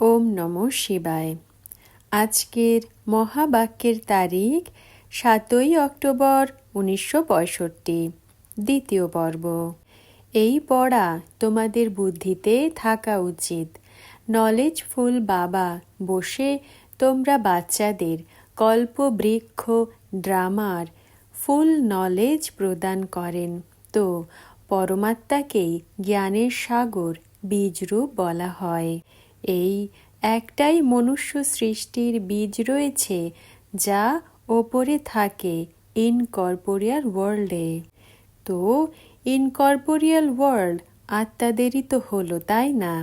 ওম নম শিবায়। আজকের মহাবাক্যের তারিখ সাতই অক্টোবর উনিশশো পঁয়ষট্টি, দ্বিতীয় পর্ব। এই পড়া তোমাদের বুদ্ধিতে থাকা উচিত। নলেজফুল বাবা বসে তোমরা বাচ্চাদের কল্পবৃক্ষ ড্রামার ফুল নলেজ প্রদান করেন। তো পরমাত্মাকেই জ্ঞানের সাগর বীজরূপ বলা হয়। এই একটাই মনুষ্য সৃষ্টির বীজ রয়েছে, যা ওপরে থাকে ইনকর্পোরিয়াল ওয়ার্ল্ডে তো ইনকর্পোরিয়াল ওয়ার্ল্ড আত্মাদেরই তো হলো, তাই না?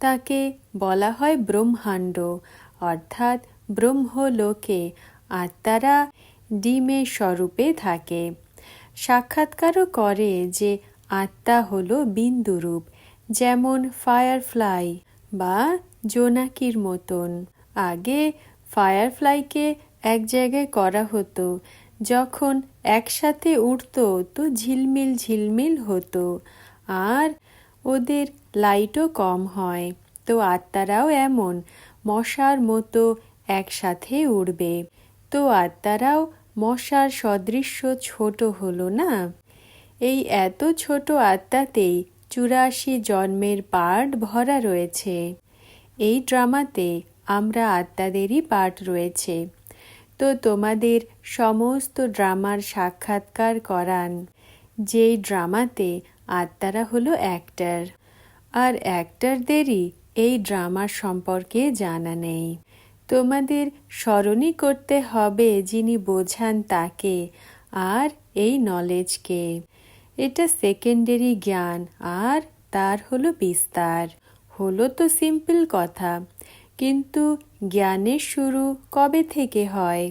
তাকে বলা হয় ব্রহ্মাণ্ড, অর্থাৎ ব্রহ্মলোকে আত্মারা ডিমের স্বরূপে থাকে। সাক্ষাৎকারও করে যে আত্মা হলো বিন্দুরূপ, যেমন ফায়ারফ্লাই বা জোনাকির মতন। আগে ফায়ারফ্লাইকে এক জায়গায় করা হতো। যখন একসাথে উঠত তো ঝিলমিল ঝিলমিল হতো। আর ওদের লাইটও কম হয়। তো আত্মারাও এমন, মশার মতো একসাথে উড়বে। তো আত্মারাও মশার সদৃশ্য ছোট হলো না? এই এত ছোট আত্মাতেই চুরাশি জন্মের পার্ট ভরা রয়েছে। এই ড্রামাতে আমরা আত্মাদেরই পার্ট রয়েছে। তো তোমাদের সমস্ত ড্রামার সাক্ষাৎকার করান। যেই ড্রামাতে আত্মারা হলো অ্যাক্টার আর অ্যাক্টারদেরই এই ড্রামার সম্পর্কে জানা নেই। তোমাদের স্মরণই করতে হবে যিনি বোঝান তাকে আর এই নলেজকে এটা সেকেন্ডারি জ্ঞান, আর তার হলো বিস্তার। হলো তো সিম্পল কথা, কিন্তু জ্ঞানের শুরু কবে থেকে হয়?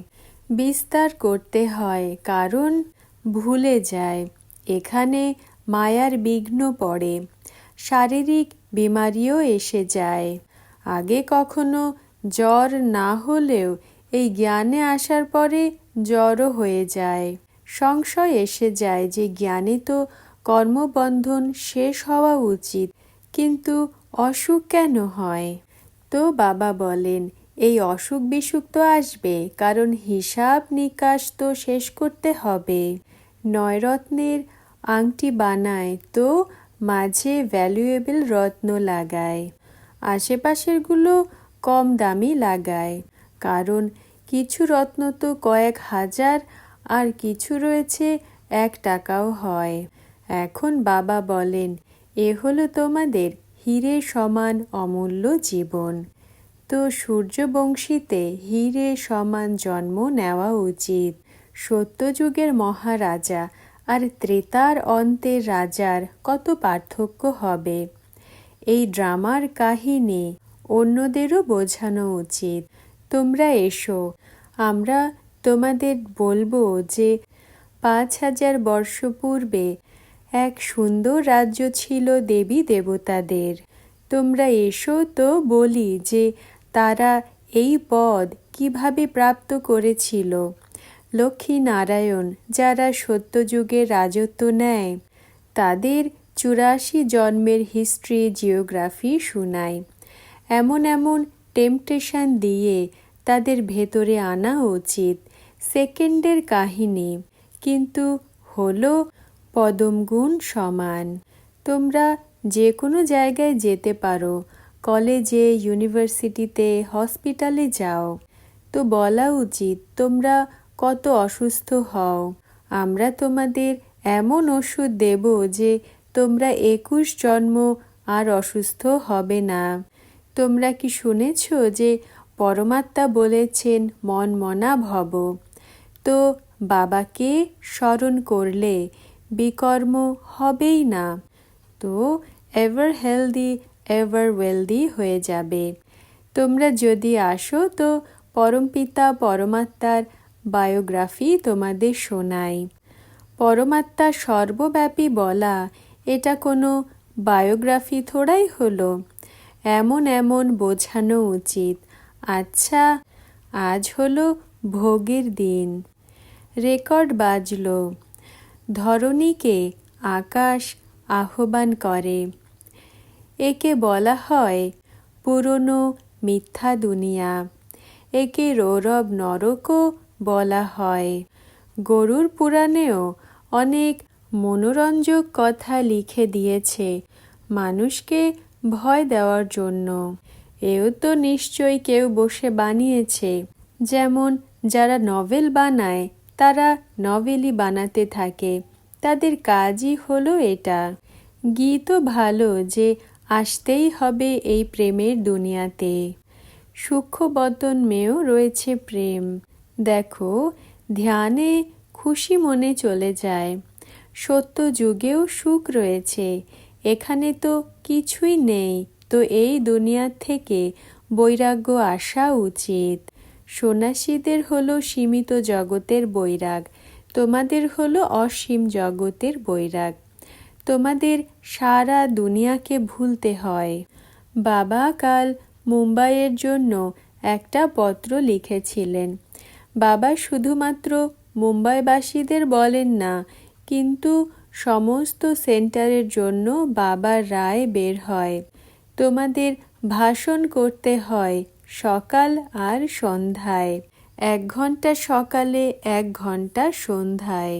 বিস্তার করতে হয়, কারণ ভুলে যায়। এখানে মায়ার বিঘ্ন পড়ে, শারীরিক বিমারিও এসে যায়। আগে কখনো জ্বর না হলেও এই জ্ঞানে আসার পরে জ্বরও হয়ে যায়। সংশয় এসে যায় যে জ্ঞানে তো কর্মবন্ধন শেষ হওয়া উচিত, কিন্তু অসুখ কেন হয়? তো বাবা বলেন, এই অসুখ বিসুখ তো আসবে, কারণ হিসাব নিকাশ তো শেষ করতে হবে। নয়রত্নের আংটি বানায় তো মাঝে ভ্যালুয়েবল রত্ন লাগায়, আশেপাশেরগুলো কম দামি লাগায়। কারণ কিছু রত্ন তো কয়েক হাজার আর কিছু রয়েছে, এক টাকাও হয়। এখন বাবা বলেন, এ হলো তোমাদের হিরে সমান অমূল্য জীবন। তো সূর্যবংশীতে হিরে সমান জন্ম নেওয়া উচিত। সত্যযুগের মহারাজা আর ত্রেতার অন্তের রাজার কত পার্থক্য হবে? এই ড্রামার কাহিনী অন্যদেরও বোঝানো উচিত। তোমরা এসো, আমরা তোমাদের বলব যে পাঁচ হাজার বর্ষ পূর্বে এক সুন্দর রাজ্য ছিল দেবী দেবতাদের। তোমরা এসো তো বলি যে তারা এই পদ কীভাবে প্রাপ্ত করেছিল। লক্ষ্মী নারায়ণ যারা সত্যযুগের রাজত্ব নেয়, তাদের চুরাশি জন্মের হিস্ট্রি, জিওগ্রাফি শোনায় এমন এমন টেম্পটেশন দিয়ে তাদের ভেতরে আনা উচিত। সেকেন্ডের কাহিনী। কিন্তু হলো পদমগুণ সমান। তোমরা যে কোনো জায়গায় যেতে পারো, কলেজে, ইউনিভার্সিটিতে, হসপিটালে যাও। তো বলা উচিত, তোমরা কত অসুস্থ হও। আমরা তোমাদের এমন ওষুধ দেব যে তোমরা একুশ জন্ম আর অসুস্থ হবে না। তোমরা কি শুনেছ যে পরমাত্মা বলেছেন মন মনা ভব? তো বাবাকে স্মরণ করলে বিকর্ম হবেই না। তো এভার হেলদি এভার ওয়েলদি হয়ে যাবে। তোমরা যদি আসো তো পরমপিতা পরমাত্মার বায়োগ্রাফি তোমাদের শোনাই। পরমাত্মা সর্বব্যাপী বলা, এটা কোনো বায়োগ্রাফি থোড়াই হলো। এমন এমন বোঝানো উচিত। আচ্ছা আজ হলো ভোগের দিন। রেকর্ড বাজল। ধরণীকে আকাশ আহ্বান করে। একে বলা হয় পুরনো মিথ্যা দুনিয়া। একে রৌরব নরকও বলা হয়। গরুর পুরাণেও অনেক মনোরঞ্জক কথা লিখে দিয়েছে মানুষকে ভয় দেওয়ার জন্য। এও তো নিশ্চয়ই কেউ বসে বানিয়েছে। যেমন যারা নভেল বানায় তারা নভেলই বানাতে থাকে। তাদের কাজই হলো এটা। গীতও ভালো যে আসতেই হবে এই প্রেমের দুনিয়াতে। সূক্ষ্মবতন মেয়েও রয়েছে প্রেম। দেখো, ধ্যানে খুশি মনে চলে যায়। সত্য যুগেও সুখ রয়েছে। এখানে তো কিছুই নেই। তো এই দুনিয়ার থেকে বৈরাগ্য আসা উচিত। সন্ন্যাসীদের হলো সীমিত জগতের বৈরাগ, তোমাদের হলো অসীম জগতের বৈরাগ। তোমাদের সারা দুনিয়াকে ভুলতে হয়। বাবা কাল মুম্বাইয়ের জন্য একটা পত্র লিখেছিলেন। বাবা শুধুমাত্র মুম্বাইবাসীদের বলেন না, কিন্তু সমস্ত সেন্টারের জন্য বাবার রায় বের হয়। তোমাদের ভাষণ করতে হয়। সকাল আর সন্ধ্যায়। এক ঘণ্টা সকালে এক ঘণ্টা সন্ধ্যায়।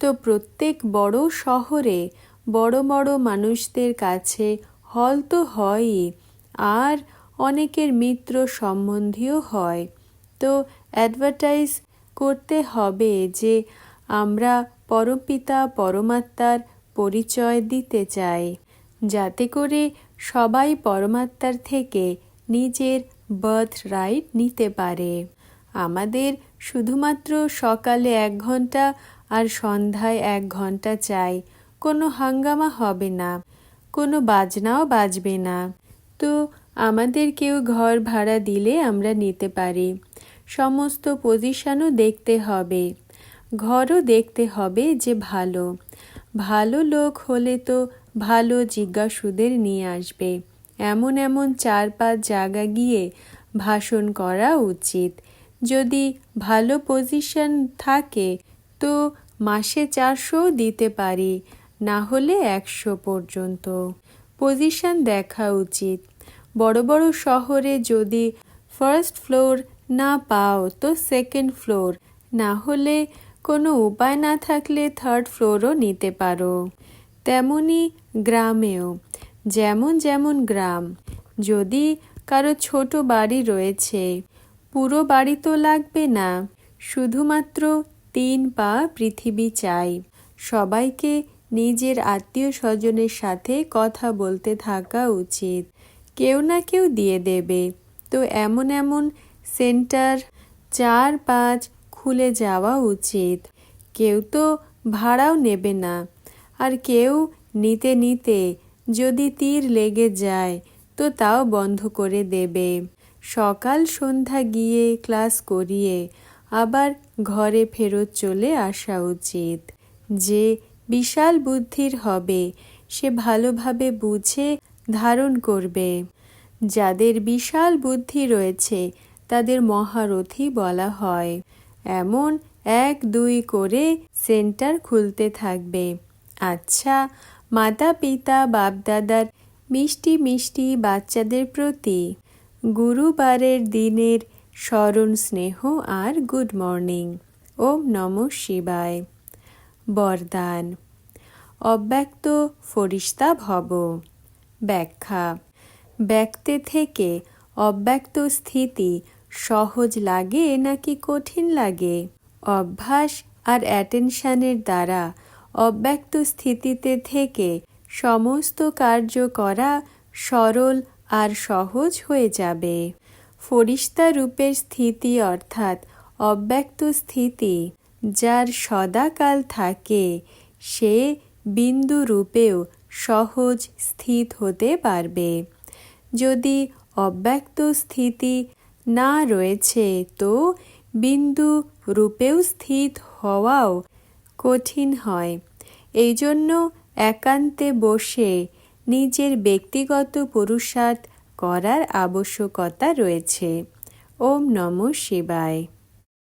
তো প্রত্যেক বড় শহরে বড় বড় মানুষদের কাছে হল তো হয়ই, আর অনেকের মিত্র সম্বন্ধীয় হয়। তো অ্যাডভার্টাইজ করতে হবে যে আমরা পরমপিতা, পরমাত্মার পরিচয় দিতে চাই। যাতে করে সবাই পরমাত্মার থেকে নিজের বার্থ রাইট নিতে পারে। আমাদের শুধুমাত্র সকালে এক ঘণ্টা আর সন্ধ্যায় এক ঘণ্টা চাই। কোনো হাঙ্গামা হবে না, কোনো বাজনাও বাজবে না। তো আমাদের কেউ ঘর ভাড়া দিলে আমরা নিতে পারি। সমস্ত পজিশনও দেখতে হবে। ঘরও দেখতে হবে যে ভালো। ভালো লোক হলে তো ভালো জিজ্ঞাসুদের নিয়ে আসবে। এমন এমন চার পাঁচ জায়গা গিয়ে ভাষণ করা উচিত। যদি ভালো পজিশন থাকে, তো মাসে চারশো দিতে পারি, না হলে একশো পর্যন্ত। পজিশন দেখা উচিত। বড় বড় শহরে যদি ফার্স্ট ফ্লোর না পাও, তো সেকেন্ড ফ্লোর না হলে কোনো উপায় না থাকলে থার্ড ফ্লোরও নিতে পারো। তেমনি গ্রামেও। যেমন যেমন গ্রাম। যদি কারও ছোট বাড়ি রয়েছে, পুরো বাড়ি তো লাগবে না। শুধুমাত্র তিন পা পৃথিবী চাই। সবাইকে নিজের আত্মীয় স্বজনের সাথে কথা বলতে থাকা উচিত। কেউ না কেউ দিয়ে দেবে। তো এমন এমন সেন্টার চার পাঁচ খুলে যাওয়া উচিত। কেউ তো ভাড়াও নেবে না। আর কেউ নিতে নিতে যদি তীর লেগে যায়, তো তাও বন্ধ করে দেবে। সকাল সন্ধ্যা গিয়ে ক্লাস করিয়ে আবার ঘরে ফেরত চলে আসা উচিত। যে বিশাল বুদ্ধির হবে, সে ভালোভাবে বুঝে ধারণ করবে। যাদের বিশাল বুদ্ধি রয়েছে, তাদের মহারথী বলা হয়। এমন এক দুই করে সেন্টার খুলতে থাকবে। আচ্ছা মাতা পিতা বাপদাদার মিষ্টি মিষ্টি বাচ্চাদের প্রতি গুরুবারের দিনের স্মরণ, স্নেহ আর গুড মর্নিং। ওম নম শিবায়। বরদান। অব্যক্ত ফরিস্তা ভব। ব্যাখ্যা। ব্যক্তে থেকে অব্যক্ত স্থিতি সহজ লাগে নাকি কঠিন লাগে? অভ্যাস আর অ্যাটেনশানের দ্বারা অব্যক্ত স্থিতিতে থেকে সমস্ত কার্য করা সরল আর সহজ হয়ে যাবে। ফরিস্তা রূপের স্থিতি অর্থাৎ অব্যক্ত স্থিতি, যার সদাকাল থাকে, সে বিন্দু রূপেও সহজ স্থিত হতে পারবে। যদি অব্যক্ত স্থিতি না রয়েছে, তো বিন্দু রূপেও স্থিত হওয়াও কঠিন হয়। এই জন্য একান্তে বসে নিজের ব্যক্তিগত পুরুষার্থ করার আবশ্যকতা রয়েছে। ওম নম শিবায়।